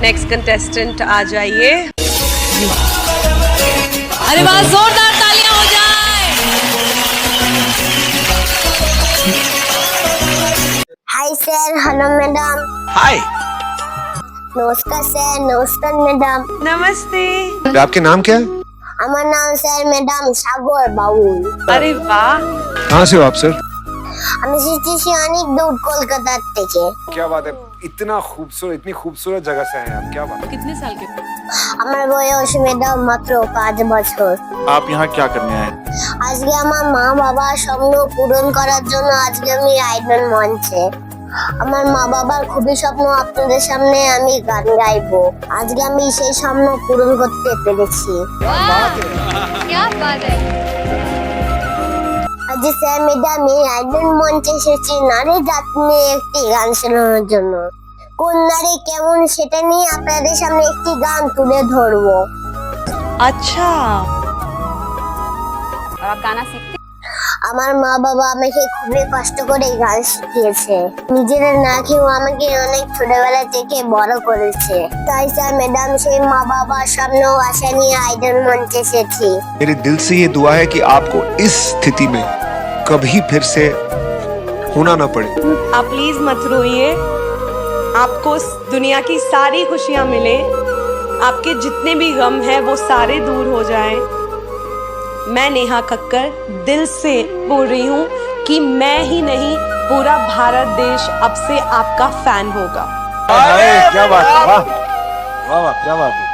Next contestant आ जाइए अरे वाह जोरदार तालियां हो जाए hi sir hello madam hi নমস্কার স্যার নমস্কার ম্যাডাম नमस्ते आपके नाम क्या है আমার নাম স্যার ম্যাডাম সাগর বাউল अरे वाह कहाँ से हो आप सर আমি এসেছি অনেক দূর কলকাতার থেকে क्या बात है इतना खूबसूरत इतनी खूबसूरत जगह से आए आप क्या बात कितने साल के আমার বয়স ম্যাডাম মাত্র পাঁচ বছর आप यहाँ क्या करने आए আজকে আমার মা বাবার স্বপ্ন পূরণ করার জন্য আজকে আমি আইডল মঞ্চে আমার মা বাবার খুবই স্বপ্ন আপনাদের সামনে আমি গান গাইবো আজকে আমি সেই স্বপ্ন পূরণ করতে পেরেছি क्या बात है আজ স্যার ম্যাডাম এই আইডল মঞ্চে এসেছি নারী জাত নিয়ে একটি গান শোনানোর জন্য কোন নারী কেমন সেটা নিয়ে আপনাদের সামনে একটি গান তুলে ধরবো अच्छा और आप गाना सीखते আমার মা বাবা আমাকে খুবই কষ্ট করে গান শিখিয়েছে নিজেরা না খেয়েও আমাকে অনেক ছোটবেলা থেকে বড় করেছে তাই স্যার ম্যাডাম সেই মা বাবার সামনেও আশা নিয়ে আইডল মঞ্চে এসেছি मेरे दिल से ये दुआ है कि आपको इस स्थिति में कभी फिर से होना ना पड़े आप प्लीज मत रोइए आपको इस दुनिया की सारी खुशियां मिले आपके जितने भी गम हैं वो सारे दूर हो जाएं मैं नेहा कक्कर दिल से बोल रही हूँ कि मैं ही नहीं पूरा भारत देश अब से आपका फैन होगा क्या बात है वाह वाह वाह क्या बात है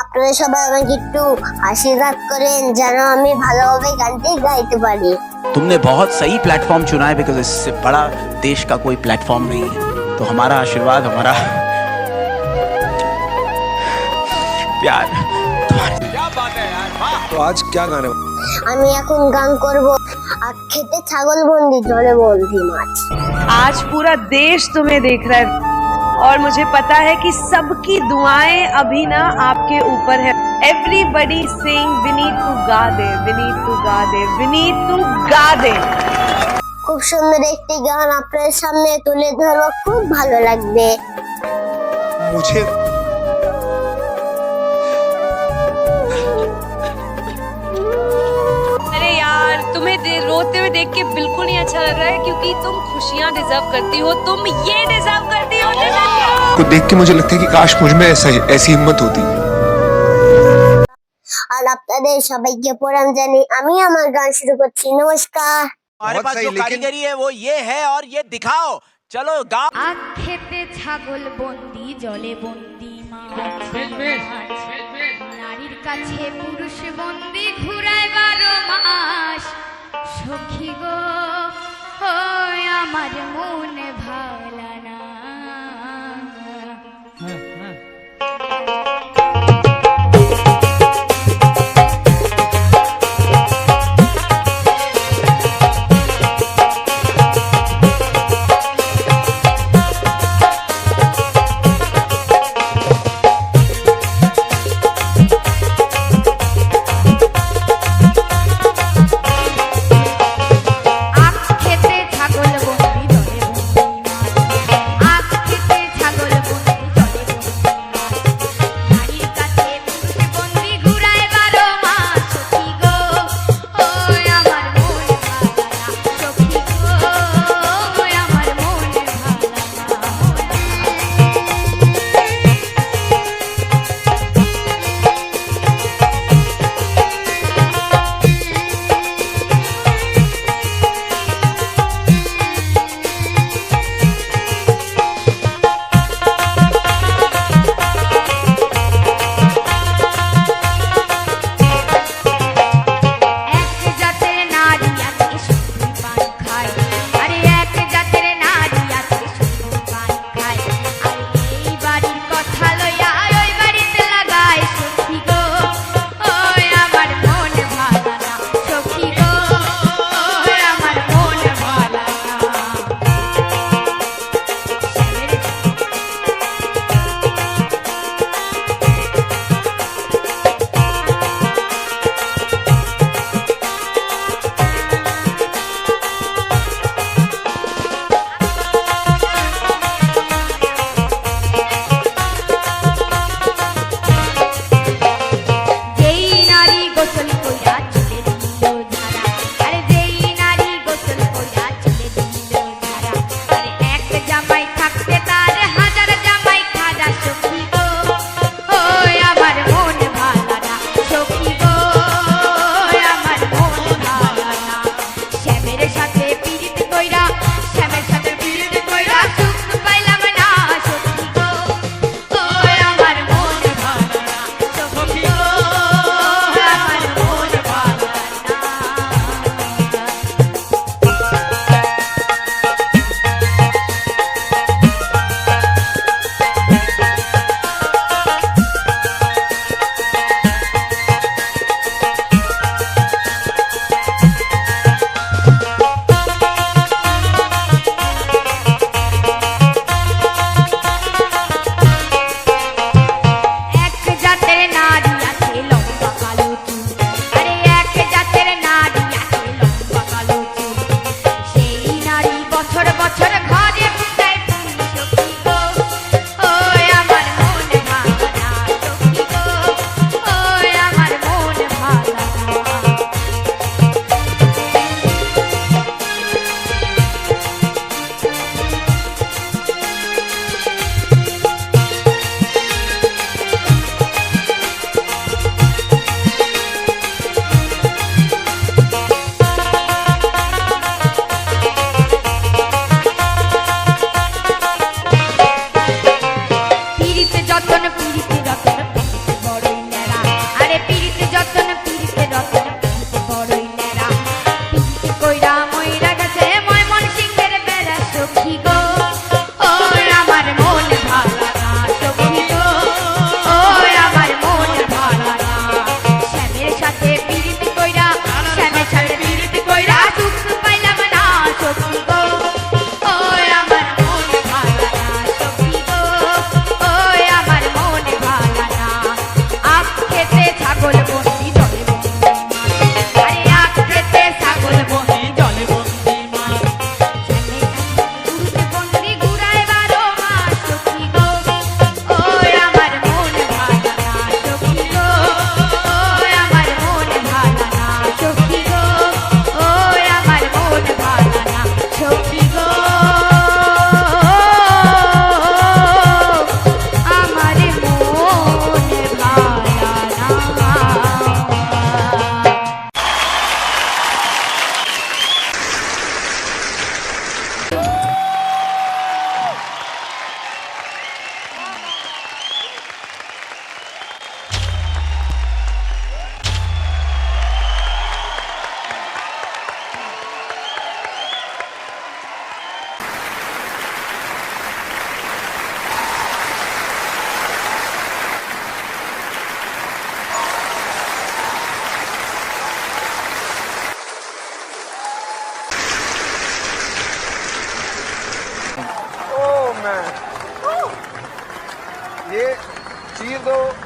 আপনারা সবাই আমাকে একটু আশীর্বাদ করেন যেন আমি ভালোভাবে গানটি গাইতে পারি तुमने बहुत सही प्लेटफॉर्म चुना है बिकॉज इससे बड़ा देश का कोई प्लेटफॉर्म नहीं है तो हमारा आशीर्वाद हमारा प्यार तो आज क्या गाने আমি এখন গান করব আর খেতে ছাগল বন্দি জলে বন্দি মাছ आज पूरा देश तुम्हें देख रहा है और मुझे पता है कि सबकी दुआएं अभी ना आपके ऊपर है एवरीबडी सिंग विनीत टू गा दे विनीत टू गा दे विनीत टू गा दे খুব সুন্দর একটি গান আপনার সামনে তুলে ধরবো খুব ভালো লাগবে मुझे अरे यार तुम्हें दे- रोते हुए देख के बिल्कुल नहीं अच्छा लग रहा है क्योंकि तुम खुशियां डिजर्व करती हो तुम ये डिजर्व करती हो जिंदगी। को देख के मुझे लगता है कि काश मुझ में ऐसा ऐसी हिम्मत होती আর আপনাদের সবাইকে প্রণাম জানি আমি আমার গান শুরু করছি নমস্কার हमारे बहुत पास सही, जो लेकिन- कारीगरी है वो ये है और ये दिखाओ चलो गाओ আখ খেতে ছাগল বন্দি জলে বন্দি মাছ নারীর কাছে পুরুষ বন্দি ঘুরায় বারো মাস সখী গো ও আমার মন ভালা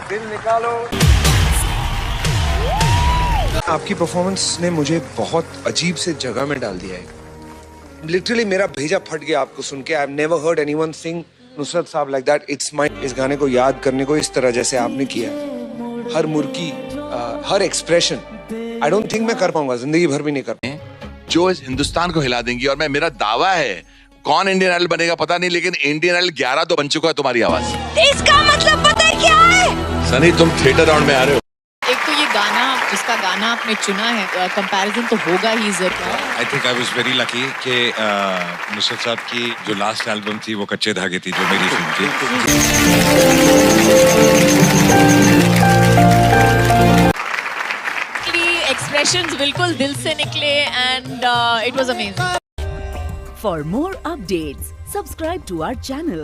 दिल निकालो। आपकी परफॉर्मेंस ने मुझे बहुत अजीब से जगह में डाल दिया है। लिटरली मेरा भेजा फट गया आपको सुन के। I have never heard anyone sing Nusrat साहब लाइक दैट इट्स माय इस गाने को याद करने को इस तरह जैसे आपने किया। हर मुर्की अ, हर एक्सप्रेशन आई डोंट थिंक मैं कर पाऊँगा। ज़िंदगी भर भी नहीं कर पाऊँगा। जो इस हिंदुस्तान को हिला देंगी और मैं मेरा दावा है कौन इंडियन आइडल बनेगा पता नहीं लेकिन इंडियन आइडल 11 तो बन चुका है तुम्हारी आवाज़। इसका मतलब पता है क्या है? सनी तुम थिएटर राउंड में आ रहे हो। एक तो ये गाना जिसका गाना आपने चुना है कंपैरिजन तो होगा ही ज़रूर। I think I was very lucky कि नुसरत साहब की जो लास्ट एल्बम थी वो कच्चे धागे थी जो मेरी फ़िल्म थी। एक्सप्रेशंस बिल्कुल दिल से निकले and it was amazing For more updates, subscribe to our channel,